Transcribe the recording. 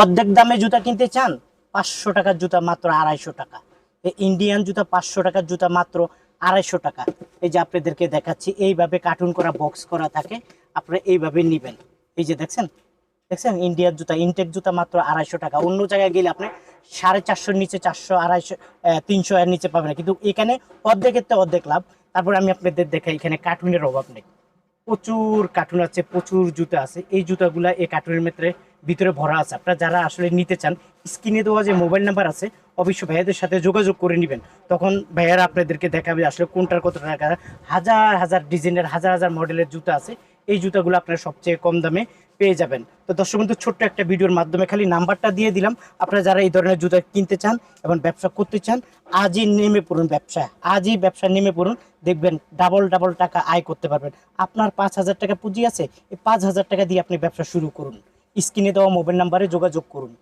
অর্ধেক দামে জুতা কিনতে চান, পাঁচশো টাকার জুতা মাত্র আড়াইশো টাকা। এই ইন্ডিয়ান জুতা পাঁচশো টাকার জুতা মাত্র আড়াইশো টাকা। এই যে আপনাদেরকে দেখাচ্ছি, এইভাবে কার্টুন করা বক্স করা থাকে, আপনারা এইভাবে নেবেন। এই যে দেখছেন দেখছেন ইন্ডিয়ার জুতা ইনটেক জুতা মাত্র আড়াইশো টাকা। অন্য জায়গায় গেলে আপনি সাড়ে চারশোর নিচে চারশো, আড়াইশো তিনশো এর নিচে পাবেন কিন্তু এখানে অর্ধেকের তো অর্ধেক লাভ। তারপরে আমি আপনাদের দেখাই, এখানে কার্টুনের অভাব নেই। প্রচুর কার্টুন আছে, প্রচুর জুতা আছে। এই জুতাগুলা এই কার্টুনের ভিতরে ভিতরে ভরা আছে। আপনারা যারা আসলে নিতে চান, স্ক্রিনে দেওয়া যে মোবাইল নাম্বার আছে, অবশ্যই ভাইয়াদের সাথে যোগাযোগ করে নেবেন। তখন ভাইয়ারা আপনাদেরকে দেখাবে আসলে কোনটার কত টাকা। হাজার হাজার ডিজাইনের, হাজার হাজার মডেলের জুতা আছে। এই জুতাগুলো আপনারা সবচেয়ে কম দামে পেয়ে যাবেন। তো দর্শক বন্ধু, ছোট্ট একটা ভিডিওর মাধ্যমে খালি নাম্বারটা দিয়ে দিলাম। আপনারা যারা এই ধরনের জুতা কিনতে চান এবং ব্যবসা করতে চান, আজই নেমে পড়ুন ব্যবসা আজই ব্যবসা নেমে পড়ুন, দেখবেন ডাবল ডাবল টাকা আয় করতে পারবেন। আপনার পাঁচ হাজার টাকা পুঁজি আছে, এই পাঁচ হাজার টাকা দিয়ে আপনি ব্যবসা শুরু করুন। স্ক্রিনে দেওয়া মোবাইল নাম্বারে যোগাযোগ করুন।